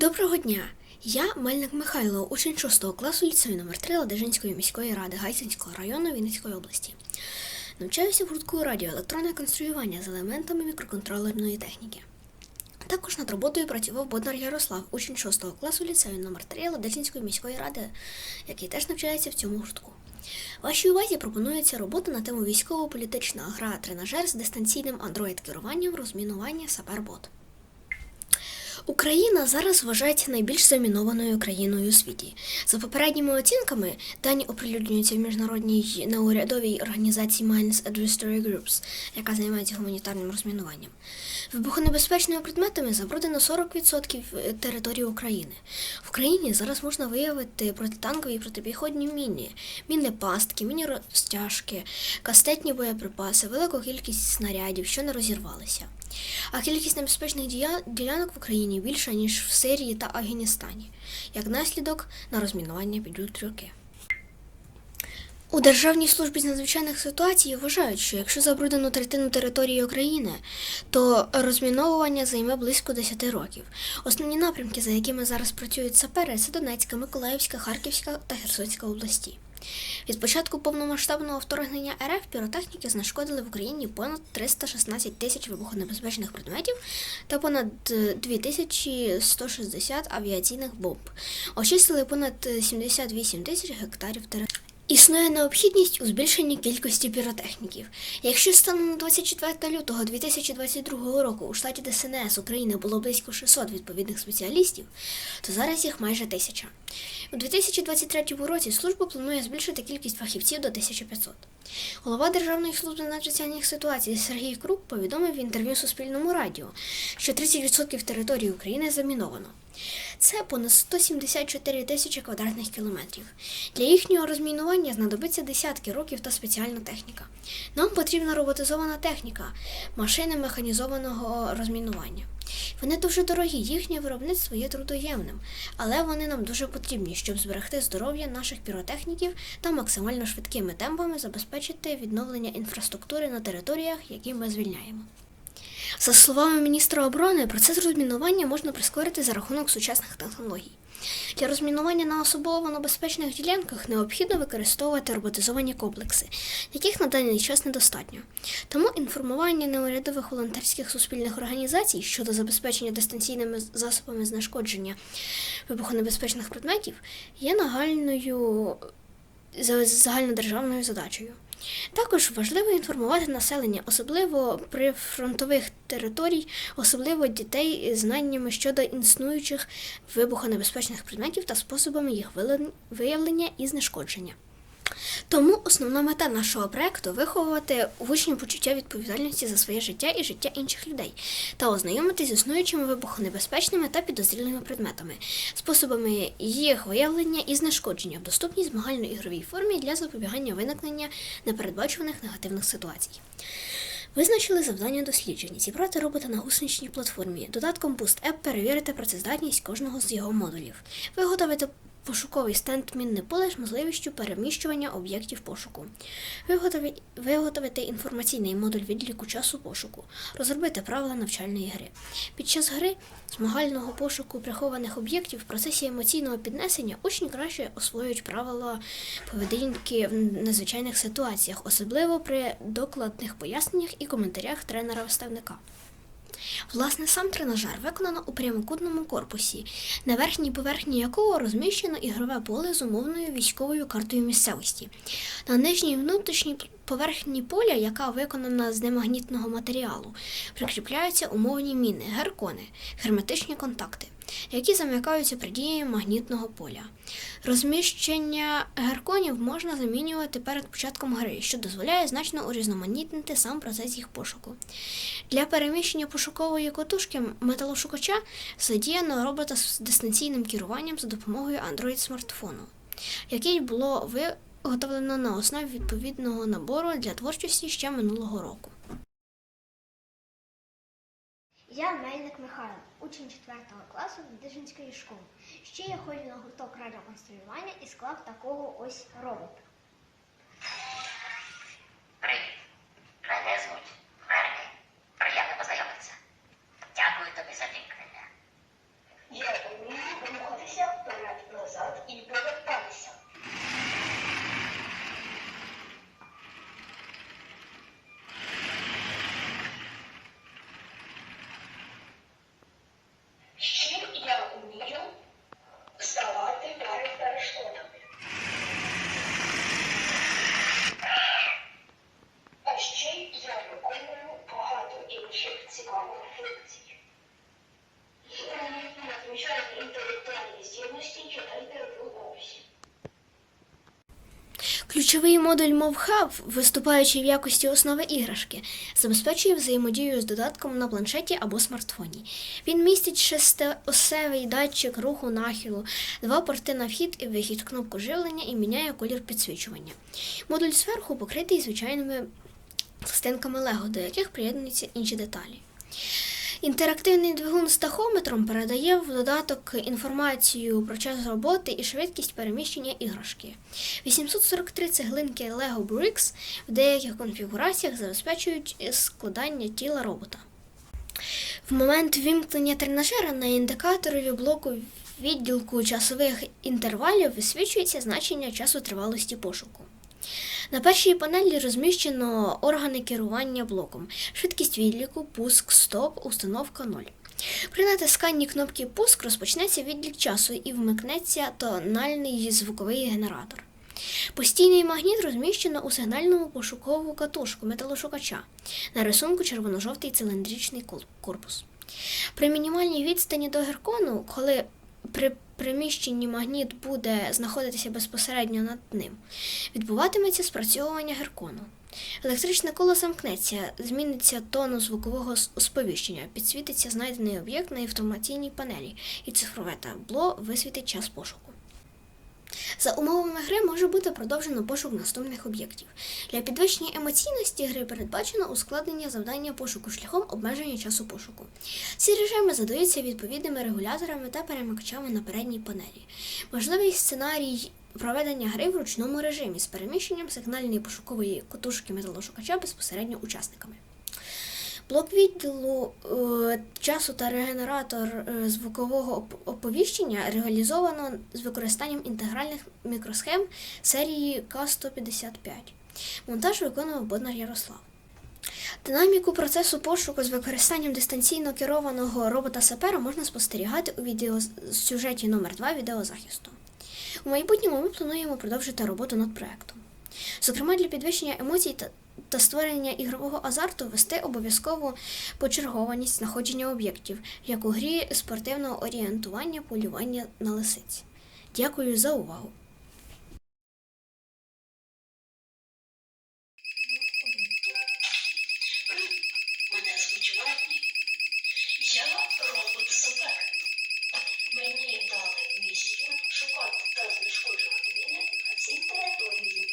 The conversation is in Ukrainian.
Доброго дня! Я Мельник Михайло, учень 6 класу ліцею номер 3 Ладижинської міської ради Гайсинського району Вінницької області. Навчаюся в гуртку радіоелектронне конструювання з елементами мікроконтролерної техніки. Також над роботою працював Боднар Ярослав, учень 6 класу ліцею номер 3 Ладижинської міської ради, який теж навчається в цьому гуртку. Вашій увазі пропонується робота на тему військово-політична гра тренажер з дистанційним Android-керуванням розмінування Сапербот. Україна зараз вважається найбільш замінованою країною у світі. За попередніми оцінками, дані оприлюднюються в міжнародній неурядовій організації Mines Advisory Groups, яка займається гуманітарним розмінуванням. Вибухонебезпечними предметами забруднено 40% території України. В країні зараз можна виявити протитанкові і протипіхотні міни, міни пастки, міні розтяжки, кастетні боєприпаси, велику кількість снарядів, що не розірвалися. А кількість небезпечних ділянок в Україні більша, ніж в Сирії та Афганістані. Як наслідок, на розмінування підуть роки. У Державній службі з надзвичайних ситуацій вважають, що якщо забруднено третину території України, то розміновування займе близько 10 років. Основні напрямки, за якими зараз працюють сапери, це Донецька, Миколаївська, Харківська та Херсонська області. Від початку повномасштабного вторгнення РФ піротехніки знешкодили в Україні понад 316 тисяч вибухонебезпечних предметів та понад е, 2160 авіаційних бомб. Очистили понад е, 78 тисяч гектарів території. Існує необхідність у збільшенні кількості піротехніків. Якщо станом на 24 лютого 2022 року у штаті ДСНС України було близько 600 відповідних спеціалістів, то зараз їх майже тисяча. У 2023 році служба планує збільшити кількість фахівців до 1500. Голова Державної служби надзвичайних ситуацій Сергій Крук повідомив в інтерв'ю Суспільному радіо, що 30% території України заміновано. Це понад 174 тисячі квадратних кілометрів. Для їхнього розмінування знадобиться десятки років та спеціальна техніка. Нам потрібна роботизована техніка, машини механізованого розмінування. Вони дуже дорогі, їхнє виробництво є трудоємним, але вони нам дуже потрібні, щоб зберегти здоров'я наших піротехніків та максимально швидкими темпами забезпечити відновлення інфраструктури на територіях, які ми звільняємо. За словами міністра оборони, процес розмінування можна прискорити за рахунок сучасних технологій. Для розмінування на особово небезпечних ділянках необхідно використовувати роботизовані комплекси, яких на даний час недостатньо. Тому інформування неурядових волонтерських суспільних організацій щодо забезпечення дистанційними засобами знешкодження вибухонебезпечних предметів є нагальною загальнодержавною задачею. Також важливо інформувати населення, особливо при фронтових територій, особливо дітей знаннями щодо існуючих вибухонебезпечних предметів та способами їх виявлення і знешкодження. Тому основна мета нашого проекту виховувати в учнів почуття відповідальності за своє життя і життя інших людей та ознайомитись з існуючими вибухонебезпечними та підозрілими предметами, способами їх виявлення і знешкодження в доступній змагально-ігровій формі для запобігання виникнення непередбачуваних негативних ситуацій. Визначили завдання дослідження зібрати робота на гусеничній платформі. Додатком Boost App перевірити працездатність кожного з його модулів, виготовити пошуковий стенд мінне поле з можливістю переміщування об'єктів пошуку, виготовити інформаційний модуль відліку часу пошуку, розробити правила навчальної гри. Під час гри змагального пошуку прихованих об'єктів в процесі емоційного піднесення учні краще освоюють правила поведінки в надзвичайних ситуаціях, особливо при докладних поясненнях і коментарях тренера-виставника. Власне, сам тренажер виконано у прямокутному корпусі, на верхній поверхні якого розміщено ігрове поле з умовною військовою картою місцевості. На нижній внутрішній поверхні поля, яка виконана з немагнітного матеріалу, прикріпляються умовні міни, геркони, герметичні контакти, які замикаються при дії магнітного поля. Розміщення герконів можна замінювати перед початком гри, що дозволяє значно урізноманітнити сам процес їх пошуку. Для переміщення пошукової котушки металошукача задіяно робота з дистанційним керуванням за допомогою Android-смартфону, який було виготовлено на основі відповідного набору для творчості ще минулого року. Я Мельник Михайло, учень 4 класу Дижинської школи. Ще я ходжу на гурток радіоконструювання і склав такого ось робота. Ключовий модуль MovHub, виступаючи в якості основи іграшки, забезпечує взаємодію з додатком на планшеті або смартфоні. Він містить шестиосевий датчик руху нахилу, два порти на вхід і вихід, кнопку живлення і міняє колір підсвічування. Модуль зверху покритий звичайними пластинками Лего, до яких приєднуються інші деталі. Інтерактивний двигун з тахометром передає в додаток інформацію про час роботи і швидкість переміщення іграшки. 843 цеглинки Lego Bricks в деяких конфігураціях забезпечують складання тіла робота. В момент вімкнення тренажера на індикаторові блоку відділку часових інтервалів висвічується значення часу тривалості пошуку. На першій панелі розміщено органи керування блоком, швидкість відліку, пуск, стоп, установка 0. При натисканні кнопки пуск розпочнеться відлік часу і вмикнеться тональний звуковий генератор. Постійний магніт розміщено у сигнальному пошукову катушку металошукача на рисунку червоно-жовтий циліндричний корпус. При мінімальній відстані до геркону, коли при приміщенні магніт буде знаходитися безпосередньо над ним, відбуватиметься спрацьовування геркону. Електричне коло замкнеться, зміниться тону звукового сповіщення, підсвітиться знайдений об'єкт на інформаційній панелі, і цифрове табло висвітить час пошуку. За умовами гри може бути продовжено пошук наступних об'єктів. Для підвищення емоційності гри передбачено ускладнення завдання пошуку шляхом обмеження часу пошуку. Ці режими задаються відповідними регуляторами та перемикачами на передній панелі. Можливий сценарій проведення гри в ручному режимі з переміщенням сигнальної пошукової котушки металошукача безпосередньо учасниками. Блок відділу е, часу та регенератор е, звукового оповіщення реалізовано з використанням інтегральних мікросхем серії К-155. Монтаж виконував Боднар Ярослав. Динаміку процесу пошуку з використанням дистанційно керованого робота сапера можна спостерігати у відеосюжеті номер 2 відеозахисту. У майбутньому ми плануємо продовжити роботу над проектом. Зокрема, для підвищення емоцій та, та створення ігрового азарту вести обов'язково почергованість знаходження об'єктів, як у грі спортивного орієнтування полювання на лисиць. Дякую за увагу! Я робот сапер. Мені дали місію шукати та знешкоджувати міни на цій території